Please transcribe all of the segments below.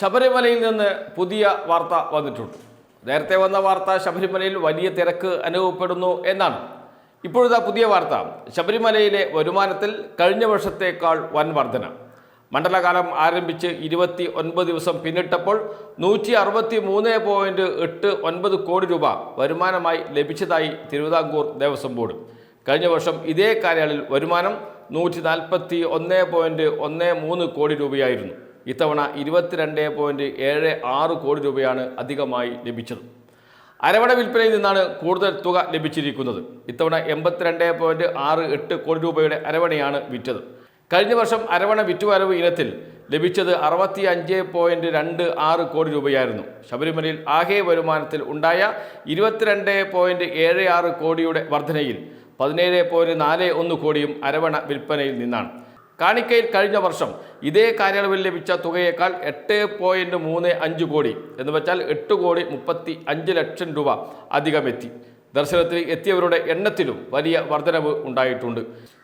ശബരിമലയിൽ നിന്ന് പുതിയ വാർത്ത വന്നിട്ടുണ്ട്. നേരത്തെ വന്ന വാർത്ത ശബരിമലയിൽ വലിയ തിരക്ക് അനുഭവപ്പെടുന്നു എന്നാണ്. ഇപ്പോഴത്തെ പുതിയ വാർത്ത. ശബരിമലയിലെ വരുമാനത്തിൽ കഴിഞ്ഞ വർഷത്തേക്കാൾ വൻ വർധന. മണ്ഡലകാലം ആരംഭിച്ച് ഇരുപത്തി ഒൻപത് ദിവസം പിന്നിട്ടപ്പോൾ നൂറ്റി അറുപത്തി മൂന്ന് പോയിന്റ് എട്ട് ഒൻപത് കോടി രൂപ വരുമാനമായി ലഭിച്ചതായി തിരുവിതാംകൂർ ദേവസ്വം ബോർഡ്. കഴിഞ്ഞ വർഷം ഇതേ കാലയളവിൽ വരുമാനം നൂറ്റി നാൽപ്പത്തി ഒന്ന് പോയിന്റ് ഒന്ന് മൂന്ന് കോടി രൂപയായിരുന്നു. ഇത്തവണ ഇരുപത്തിരണ്ട് പോയിന്റ് ഏഴ് ആറ് കോടി രൂപയാണ് അധികമായി ലഭിച്ചത്. അരവണ വിൽപ്പനയിൽ നിന്നാണ് കൂടുതൽ തുക ലഭിച്ചിരിക്കുന്നത്. ഇത്തവണ എൺപത്തിരണ്ട് പോയിന്റ് ആറ് എട്ട് കോടി രൂപയുടെ അരവണയാണ് വിറ്റത്. കഴിഞ്ഞ വർഷം അരവണ വിറ്റുവരവ് ഇനത്തിൽ ലഭിച്ചത് അറുപത്തി അഞ്ച് പോയിന്റ് രണ്ട് ആറ് കോടി രൂപയായിരുന്നു. ശബരിമലയിൽ ആകെ വരുമാനത്തിൽ ഉണ്ടായ ഇരുപത്തിരണ്ട് പോയിന്റ് ഏഴ് ആറ് കോടിയുടെ വർധനയിൽ പതിനേഴ് പോയിന്റ് നാല് ഒന്ന് കോടിയും അരവണ വിൽപ്പനയിൽ നിന്നാണ്. കാണിക്കയിൽ കഴിഞ്ഞ വർഷം ഇതേ കാലയളവിൽ ലഭിച്ച തുകയേക്കാൾ എട്ട് പോയിന്റ് മൂന്ന് അഞ്ച് കോടി എന്ന് വെച്ചാൽ എട്ട് കോടി മുപ്പത്തി അഞ്ച് ലക്ഷം രൂപ അധികമെത്തി. ദർശനത്തിൽ എത്തിയവരുടെ എണ്ണത്തിലും വലിയ വർധനവ് ഉണ്ടായിട്ടുണ്ട്.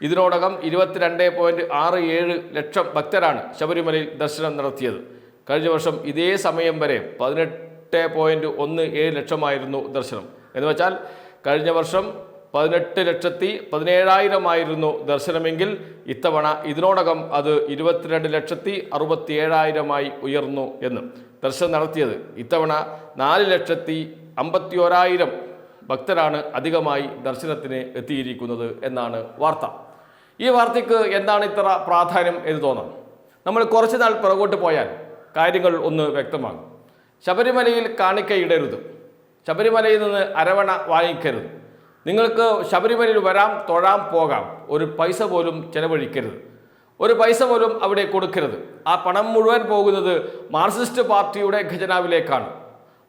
ഇതിനോടകം ഇരുപത്തിരണ്ട് പോയിന്റ് ആറ് ഏഴ് ലക്ഷം ഭക്തരാണ് ശബരിമലയിൽ ദർശനം നടത്തിയത്. കഴിഞ്ഞ വർഷം ഇതേ സമയം വരെ പതിനെട്ട് പോയിന്റ് ഒന്ന് ഏഴ് ലക്ഷമായിരുന്നു ദർശനം. എന്ന് വെച്ചാൽ കഴിഞ്ഞ വർഷം പതിനെട്ട് ലക്ഷത്തി പതിനേഴായിരമായിരുന്നു ദർശനമെങ്കിൽ ഇത്തവണ ഇതിനോടകം അത് ഇരുപത്തിരണ്ട് ലക്ഷത്തി അറുപത്തി ഏഴായിരമായി ഉയർന്നു എന്ന് ദർശനം നടത്തിയത്. ഇത്തവണ നാല് ലക്ഷത്തി അമ്പത്തി ഓരായിരം ഭക്തരാണ് അധികമായി ദർശനത്തിന് എത്തിയിരിക്കുന്നത് എന്നാണ് വാർത്ത. ഈ വാർത്തയ്ക്ക് എന്താണ് ഇത്ര പ്രാധാന്യം എന്ന് തോന്നാം. നമ്മൾ കുറച്ച് നാൾ പുറകോട്ട് പോയാൽ കാര്യങ്ങൾ ഒന്ന് വ്യക്തമാകും. ശബരിമലയിൽ കാണിക്കയിടരുത്. ശബരിമലയിൽ നിന്ന് അരവണ വാങ്ങിക്കരുത്. നിങ്ങൾക്ക് ശബരിമലയിൽ വരാം തൊഴാം പോകാം. ഒരു പൈസ പോലും ചെലവഴിക്കരുത്. ഒരു പൈസ പോലും അവിടെ കൊടുക്കരുത്. ആ പണം മുഴുവൻ പോകുന്നത് മാർക്സിസ്റ്റ് പാർട്ടിയുടെ ഖജനാവിലേക്കാണ്.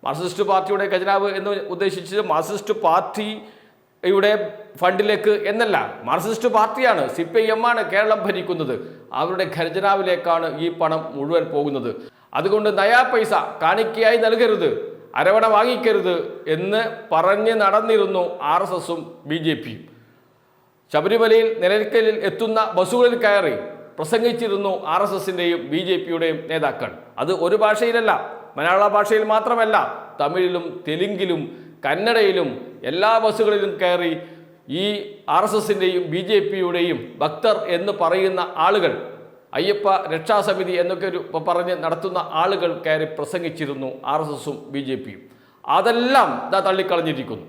മാർക്സിസ്റ്റ് പാർട്ടിയുടെ ഖജനാവ് എന്ന് ഉദ്ദേശിച്ചത് മാർക്സിസ്റ്റ് പാർട്ടിയുടെ ഫണ്ടിലേക്ക് എന്നല്ല. മാർക്സിസ്റ്റ് പാർട്ടിയാണ് സി പി ഐ എം ആണ് കേരളം ഭരിക്കുന്നത്. അവരുടെ ഖജനാവിലേക്കാണ് ഈ പണം മുഴുവൻ പോകുന്നത്. അതുകൊണ്ട് നയാ പൈസ കാണിക്കയായി നൽകരുത്. അരവണ വാങ്ങിക്കരുത് എന്ന് പറഞ്ഞ് നടന്നിരുന്നു ആർ എസ് എസും ബി ജെ പിയും. ശബരിമലയിൽ നിലയ്ക്കലിൽ എത്തുന്ന ബസ്സുകളിൽ കയറി പ്രസംഗിച്ചിരുന്നു ആർ എസ് എസിന്റെയും ബി ജെ പിയുടെയും നേതാക്കൾ. അത് ഒരു ഭാഷയിലല്ല മലയാള ഭാഷയിൽ മാത്രമല്ല തമിഴിലും തെലുങ്കിലും കന്നഡയിലും എല്ലാ ബസ്സുകളിലും കയറി ഈ ആർ എസ് എസിന്റെയും ബി ജെ പിയുടെയും ഭക്തർ എന്ന് പറയുന്ന ആളുകൾ അയ്യപ്പ രക്ഷാസമിതി എന്നൊക്കെ ഒരു പറഞ്ഞ് നടത്തുന്ന ആളുകൾ കയറി പ്രസംഗിച്ചിരുന്നു ആർ എസ് എസും ബി ജെ പിയും. അതെല്ലാം ഇതാ തള്ളിക്കളഞ്ഞിരിക്കുന്നു.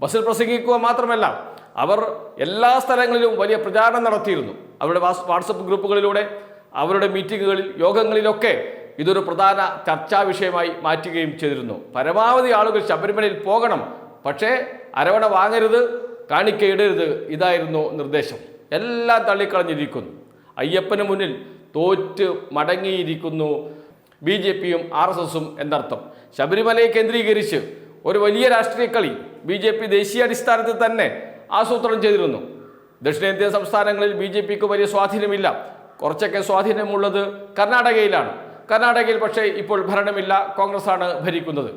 ബസ്സിൽ പ്രസംഗിക്കുക മാത്രമല്ല അവർ എല്ലാ സ്ഥലങ്ങളിലും വലിയ പ്രചാരണം നടത്തിയിരുന്നു. അവരുടെ വാട്സപ്പ് ഗ്രൂപ്പുകളിലൂടെ അവരുടെ മീറ്റിങ്ങുകളിൽ യോഗങ്ങളിലൊക്കെ ഇതൊരു പ്രധാന ചർച്ചാ വിഷയമായി മാറ്റുകയും ചെയ്തിരുന്നു. പരമാവധി ആളുകൾ ശബരിമലയിൽ പോകണം പക്ഷേ അരവണ വാങ്ങരുത് കാണിക്കയിടരുത് ഇതായിരുന്നു നിർദ്ദേശം. എല്ലാം തള്ളിക്കളഞ്ഞിരിക്കുന്നു. അയ്യപ്പന് മുന്നിൽ തോറ്റ് മടങ്ങിയിരിക്കുന്നു ബി ജെ പിയും ആർ എസ് എസും എന്നർത്ഥം. ശബരിമലയെ കേന്ദ്രീകരിച്ച് ഒരു വലിയ രാഷ്ട്രീയ കളി ബി ജെ പി ദേശീയ അടിസ്ഥാനത്തിൽ തന്നെ ആസൂത്രണം ചെയ്തിരുന്നു. ദക്ഷിണേന്ത്യൻ സംസ്ഥാനങ്ങളിൽ ബി ജെ പിക്ക് വലിയ സ്വാധീനമില്ല. കുറച്ചൊക്കെ സ്വാധീനമുള്ളത് കർണാടകയിലാണ്. കർണാടകയിൽ പക്ഷേ ഇപ്പോൾ ഭരണമില്ല കോൺഗ്രസ് ആണ് ഭരിക്കുന്നത്.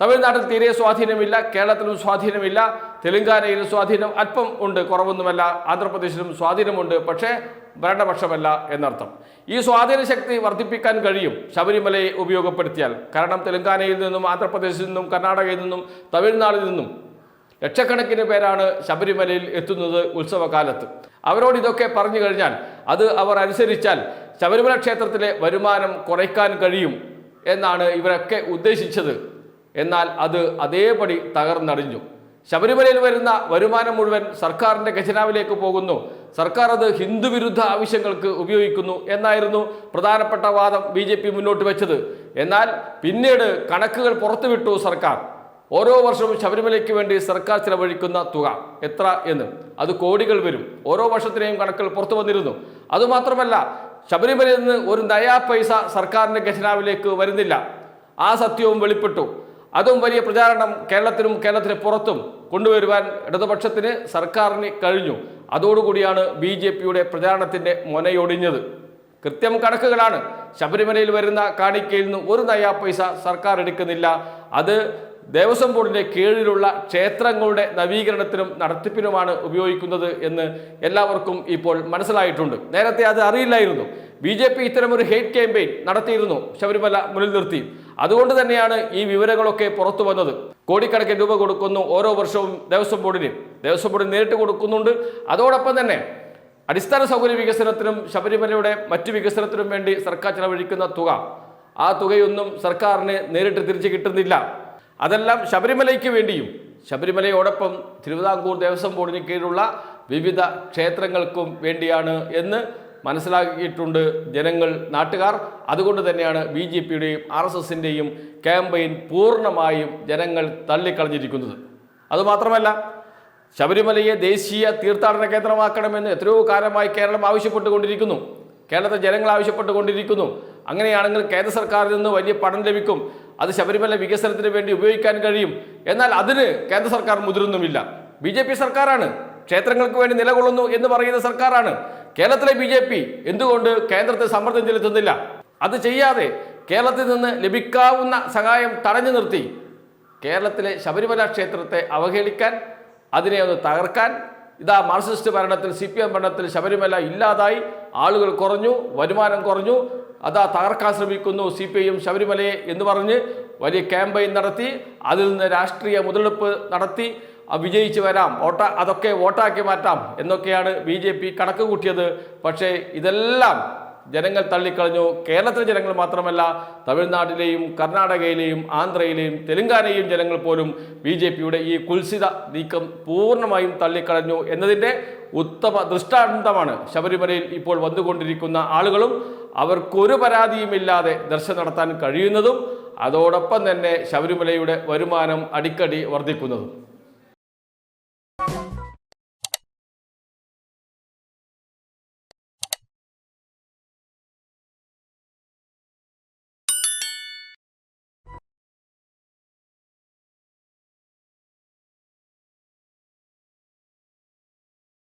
തമിഴ്നാട്ടിൽ തീരെ സ്വാധീനമില്ല കേരളത്തിലും സ്വാധീനമില്ല തെലങ്കാനയിലും സ്വാധീനം അല്പം ഉണ്ട് കുറവൊന്നുമല്ല. ആന്ധ്രാപ്രദേശിലും സ്വാധീനമുണ്ട് പക്ഷേ ഭരണപക്ഷമല്ല എന്നർത്ഥം. ഈ സ്വാധീന ശക്തി വർദ്ധിപ്പിക്കാൻ കഴിയും ശബരിമലയെ ഉപയോഗപ്പെടുത്തിയാൽ. കാരണം തെലങ്കാനയിൽ നിന്നും ആന്ധ്രാപ്രദേശിൽ നിന്നും കർണാടകയിൽ നിന്നും തമിഴ്നാടിൽ നിന്നും ലക്ഷക്കണക്കിന് പേരാണ് ശബരിമലയിൽ എത്തുന്നത് ഉത്സവകാലത്ത്. അവരോട് ഇതൊക്കെ പറഞ്ഞു കഴിഞ്ഞാൽ അത് അവർ അനുസരിച്ചാൽ ശബരിമല ക്ഷേത്രത്തിലെ വരുമാനം കുറയ്ക്കാൻ കഴിയും എന്നാണ് ഇവരൊക്കെ ഉദ്ദേശിച്ചത്. എന്നാൽ അത് അതേപടി തകർന്നടിഞ്ഞു. ശബരിമലയിൽ വരുന്ന വരുമാനം മുഴുവൻ സർക്കാരിന്റെ ഖജനാവിലേക്ക് പോകുന്നു. സർക്കാർ അത് ഹിന്ദുവിരുദ്ധ ആവശ്യങ്ങൾക്ക് ഉപയോഗിക്കുന്നു എന്നായിരുന്നു പ്രധാനപ്പെട്ട വാദം ബി ജെ പി മുന്നോട്ട് വെച്ചത്. എന്നാൽ പിന്നീട് കണക്കുകൾ പുറത്തുവിട്ടു സർക്കാർ. ഓരോ വർഷവും ശബരിമലയ്ക്ക് വേണ്ടി സർക്കാർ ചിലവഴിക്കുന്ന തുക എത്ര എന്ന്. അത് കോടികൾ വരും. ഓരോ വർഷത്തിനെയും കണക്കുകൾ പുറത്തു വന്നിരുന്നു. അതുമാത്രമല്ല ശബരിമലയിൽ നിന്ന് ഒരു നയാ പൈസ സർക്കാരിന്റെ ഖജനാവിലേക്ക് വരുന്നില്ല. ആ സത്യവും വെളിപ്പെട്ടു. അതും വലിയ പ്രചാരണം കേരളത്തിലും കേരളത്തിന് പുറത്തും കൊണ്ടുവരുവാൻ ഇടതുപക്ഷത്തിന് സർക്കാരിന് കഴിഞ്ഞു. അതോടുകൂടിയാണ് ബി ജെ പിയുടെ പ്രചാരണത്തിന്റെ മൊനയൊടിഞ്ഞത്. കൃത്യം കണക്കുകളാണ്. ശബരിമലയിൽ വരുന്ന കാണിക്കയിൽ നിന്ന് ഒരു നയാ പൈസ സർക്കാർ എടുക്കുന്നില്ല. അത് ദേവസ്വം ബോർഡിന്റെ കീഴിലുള്ള ക്ഷേത്രങ്ങളുടെ നവീകരണത്തിനും നടത്തിപ്പിനുമാണ് ഉപയോഗിക്കുന്നത് എന്ന് എല്ലാവർക്കും ഇപ്പോൾ മനസ്സിലായിട്ടുണ്ട്. നേരത്തെ അത് അറിയില്ലായിരുന്നു. ബി ജെ പി ഇത്തരമൊരു ഹെയ്റ്റ് ക്യാമ്പയിൻ നടത്തിയിരുന്നു ശബരിമല മുന്നിൽ നിർത്തി. അതുകൊണ്ട് തന്നെയാണ് ഈ വിവരങ്ങളൊക്കെ പുറത്തു വന്നത്. കോടിക്കണക്കിന് രൂപ കൊടുക്കുന്നു ഓരോ വർഷവും ദേവസ്വം ബോർഡിന്. ദേവസ്വം ബോർഡിന് നേരിട്ട് കൊടുക്കുന്നുണ്ട്. അതോടൊപ്പം തന്നെ അടിസ്ഥാന സൗകര്യ വികസനത്തിനും ശബരിമലയുടെ മറ്റു വികസനത്തിനും വേണ്ടി സർക്കാർ ചെലവഴിക്കുന്ന തുക. ആ തുകയൊന്നും സർക്കാരിന് നേരിട്ട് തിരിച്ചു കിട്ടുന്നില്ല. അതെല്ലാം ശബരിമലയ്ക്ക് വേണ്ടിയും ശബരിമലയോടൊപ്പം തിരുവിതാംകൂർ ദേവസ്വം ബോർഡിന് കീഴിലുള്ള വിവിധ ക്ഷേത്രങ്ങൾക്കും വേണ്ടിയാണ് എന്ന് മനസ്സിലാക്കിയിട്ടുണ്ട് ജനങ്ങൾ നാട്ടുകാർ. അതുകൊണ്ട് തന്നെയാണ് ബി ജെ പിയുടെയും ആർ എസ് എസിന്റെയും ക്യാമ്പയിൻ പൂർണമായും ജനങ്ങൾ തള്ളിക്കളഞ്ഞിരിക്കുന്നത്. അതുമാത്രമല്ല ശബരിമലയെ ദേശീയ തീർത്ഥാടന കേന്ദ്രമാക്കണമെന്ന് എത്രയോ കാലമായി കേരളം ആവശ്യപ്പെട്ടുകൊണ്ടിരിക്കുന്നു. കേരളത്തെ ജനങ്ങൾ ആവശ്യപ്പെട്ടുകൊണ്ടിരിക്കുന്നു. അങ്ങനെയാണെങ്കിൽ കേന്ദ്ര സർക്കാരിൽ നിന്ന് വലിയ പണം ലഭിക്കും. അത് ശബരിമല വികസനത്തിന് വേണ്ടി ഉപയോഗിക്കാൻ കഴിയും. എന്നാൽ അതിന് കേന്ദ്ര സർക്കാർ മുതിരുന്നുമില്ല. ബി സർക്കാരാണ്. ക്ഷേത്രങ്ങൾക്ക് വേണ്ടി നിലകൊള്ളുന്നു എന്ന് പറയുന്ന സർക്കാരാണ്. കേരളത്തിലെ ബി ജെ പി എന്തുകൊണ്ട് കേന്ദ്രത്തെ സമ്മർദ്ദം ചെലുത്തുന്നില്ല? അത് ചെയ്യാതെ കേരളത്തിൽ നിന്ന് ലഭിക്കാവുന്ന സഹായം തടഞ്ഞു നിർത്തി കേരളത്തിലെ ശബരിമല ക്ഷേത്രത്തെ അവഹേളിക്കാൻ അതിനെ ഒന്ന് തകർക്കാൻ. ഇതാ മാർക്സിസ്റ്റ് ഭരണത്തിൽ സി പി എം ഭരണത്തിൽ ശബരിമല ഇല്ലാതായി. ആളുകൾ കുറഞ്ഞു വരുമാനം കുറഞ്ഞു. അതാ തകർക്കാൻ ശ്രമിക്കുന്നു സി പി ഐയും ശബരിമലയെ എന്ന് പറഞ്ഞ് വലിയ ക്യാമ്പയിൻ നടത്തി അതിൽ നിന്ന് രാഷ്ട്രീയ മുതലെടുപ്പ് നടത്തി. വിജയിച്ച് വരാം. വോട്ട അതൊക്കെ വോട്ടാക്കി മാറ്റാം എന്നൊക്കെയാണ് ബി ജെ പി കണക്ക് കൂട്ടിയത്. പക്ഷേ ഇതെല്ലാം ജനങ്ങൾ തള്ളിക്കളഞ്ഞു. കേരളത്തിലെ ജനങ്ങൾ മാത്രമല്ല തമിഴ്നാട്ടിലെയും കർണാടകയിലെയും ആന്ധ്രയിലെയും തെലുങ്കാനയിലെയും ജനങ്ങൾ പോലും ബി ജെ പിയുടെ ഈ കുൽസിത നീക്കം പൂർണമായും തള്ളിക്കളഞ്ഞു എന്നതിന്റെ ഉത്തമ ദൃഷ്ടാന്തമാണ് ശബരിമലയിൽ ഇപ്പോൾ വന്നുകൊണ്ടിരിക്കുന്ന ആളുകളും. അവർക്കൊരു പരാതിയുമില്ലാതെ ദർശനം നടത്താൻ കഴിയുന്നതും അതോടൊപ്പം തന്നെ ശബരിമലയുടെ വരുമാനം അടിക്കടി വർദ്ധിക്കുന്നതും.